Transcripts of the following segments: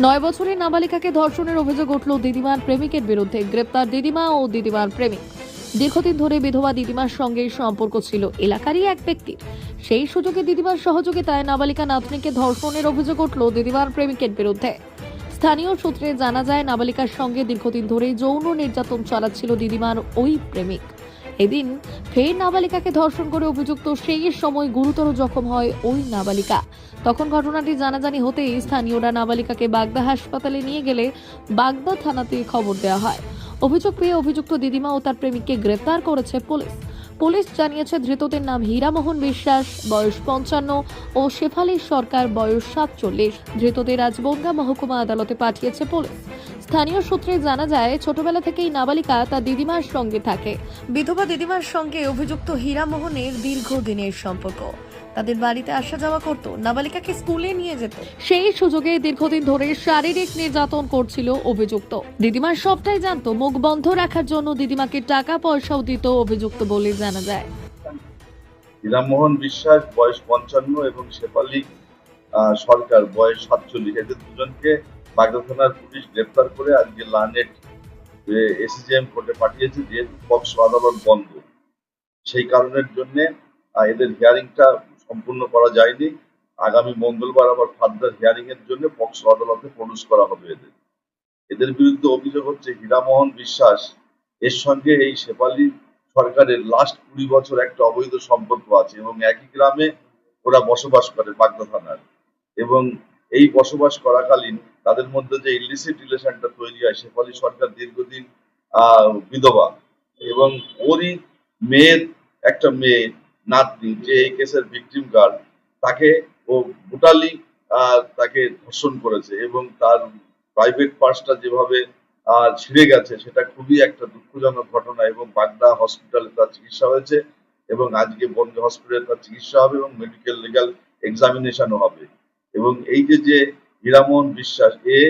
নয় বছরের নাবালিকাকে ধর্ষণের অভিযোগ উঠল দিদিমার প্রেমিকের বিরুদ্ধে। গ্রেপ্তার দিদিমা ও দিদিমার প্রেমিক। দীর্ঘদিন ধরে বিধবা দিদিমার সঙ্গে সম্পর্ক ছিল এলাকারই এক ব্যক্তির সেই সুযোগে দিদিমার সহযোগিতায় নাবালিকা নাতনিকে ধর্ষণের অভিযোগ উঠল দিদিমার প্রেমিকের বিরুদ্ধে। স্থানীয় সূত্রে জানা যায়, নাবালিকার সঙ্গে দীর্ঘদিন ধরে যৌন নির্যাতন চালাচ্ছিল দিদিমার ওই প্রেমিক। এদিন ফের নাবালিকাকে ধর্ষণ করে অভিযুক্ত সেই সময় গুরুতর জখম হয় ওই নাবালিকা। তখন ঘটনাটি জানাজানি হতেই স্থানীয়রা নাবালিকাকে বাগদা হাসপাতালে নিয়ে গেলে বাগদা থানাতে খবর দেওয়া হয়। অভিযোগ পেয়ে অভিযুক্ত দিদিমা ও তার প্রেমিককে গ্রেফতার করেছে পুলিশ। পুলিশ জানিয়েছে, ধৃতদের নাম হীরামোহন বিশ্বাস, বয়স পঞ্চান্ন ও শেফালি সরকার, বয়স সাতচল্লিশ। ধৃতদের আজ বনগা মহকুমা আদালতে পাঠিয়েছে পুলিশ। স্থানীয় সূত্রে জানা যায় ছোটবেলা থেকেই নাবালিকা তার দিদিমার সঙ্গে থাকে। বিধবা দিদিমার সঙ্গে অভিযুক্ত হীরামোহনের দীর্ঘদিনের সম্পর্ক। তাদের বাড়িতে আসা যাওয়া করত নাবালিকাকে স্কুলে নিয়ে যেত। সেই সুযোগে দীর্ঘদিন ধরে শারীরিক নির্যাতন করছিল অভিযুক্ত। দিদিমার সবটাই জানতো মুখ বন্ধ রাখার জন্য দিদিমাকে টাকা পয়সাও দিত অভিযুক্ত বলে জানা যায়। হীরামোহন বিশ্বাস বয়স পঞ্চান্ন এবং শেফালি সরকার বয়স সাতচল্লিশ। এদের দুজনকে বাগদা থানার পুলিশ গ্রেপ্তার করে আজকে লানেট এসিজিএম কোর্টে পাঠিয়েছে, যেহেতু পক্সো আদালত বন্ধ। সেই কারণের জন্য এদের হিয়ারিংটা সম্পূর্ণ করা যায়নি। আগামী মঙ্গলবার আবার ফার্দার হিয়ারিং এর জন্য পক্সো আদালতে প্রডিউস করা হবে এদের। এদের বিরুদ্ধে অভিযোগ হচ্ছে, হীরামোহন বিশ্বাস, এর সঙ্গে এই শেফালি সরকারের লাস্ট কুড়ি বছর একটা অবৈধ সম্পর্ক আছে এবং একই গ্রামে ওরা বসবাস করে বাগদা থানার এবং এই বসবাস করাকালীন তাদের মধ্যে যে ইলিসিট রিলেশনটা তৈরি হয় শেফালি সরকার দীর্ঘদিন বিধবা এবং ওরই মেয়ের একটা মেয়ে, নাতনি, যে এই কেসের ভিকটিম গার্ড তাকে ও ব্রুটালি তাকে ধর্ষণ করেছে এবং তার প্রাইভেট পার্সটা যেভাবে ছিঁড়ে গেছে, সেটা খুবই একটা দুঃখজনক ঘটনা এবং বাগদা হসপিটালে তার চিকিৎসা হয়েছে এবং আজকে বন্ধ হসপিটালে তার চিকিৎসা হবে এবং মেডিকেল লিগাল এক্সামিনেশনও হবে। এবং এই যে যে হীরামোহন বিশ্বাস, এ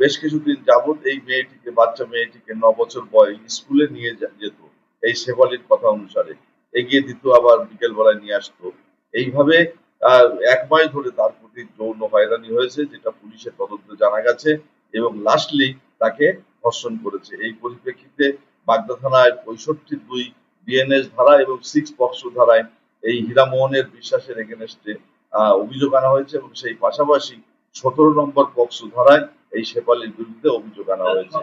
বেশ কিছুদিন যাবত এই মেয়েটিকে, বাচ্চা মেয়েটিকে ন বছর বয়স স্কুলে নিয়ে যেত। এই শেফালির কথা অনুসারে। এগিয়ে দিত, আবার বিকেল বেলায় নিয়ে আসতো। এইভাবে এক মাস ধরে তার প্রতি যৌন হয়রানি হয়েছে, যেটা পুলিশের তদন্তে জানা গেছে এবং লাস্টলি তাকে ধর্ষণ করেছে। এই পরিপ্রেক্ষিতে বাগদা থানায় পঁয়ষট্টি দুই বিএনএস ধারা এবং সিক্স পক্সো ধারায় এই হীরামোহনের বিশ্বাসের এগেনস্টে অভিযোগ আনা হয়েছে এবং সেই পাশাপাশি সতেরো নম্বর পক্সো ধরায় এই শেফালির বিরুদ্ধে অভিযোগ আনা হয়েছে।